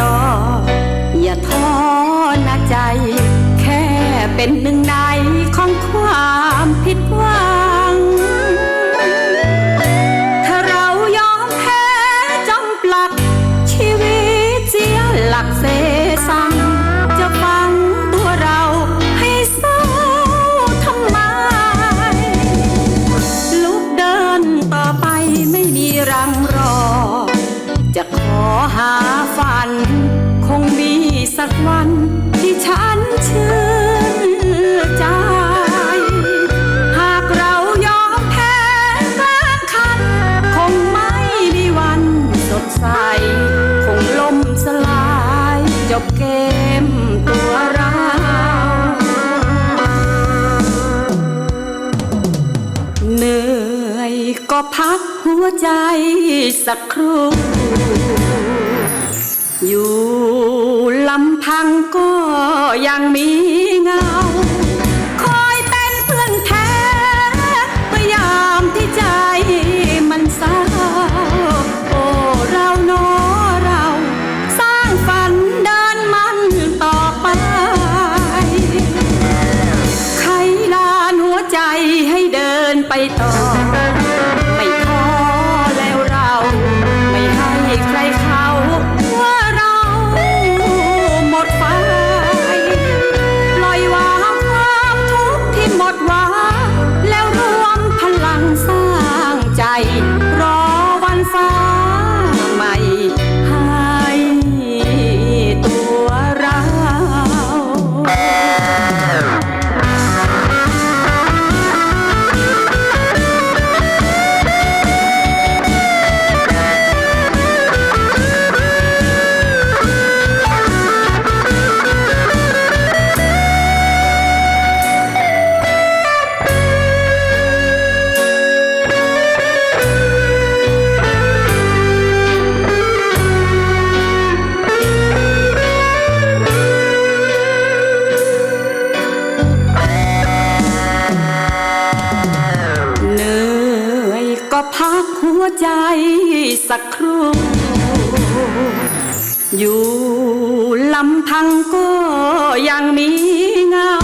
ต่อ อย่าท้อนักใจ แค่เป็นหนึ่งในของความผิดหวัง วใจสักครู่อยู่ลำพังก็ยังมีเงา ใจสักครู่อยู่ลำพังก็ยังมีเงา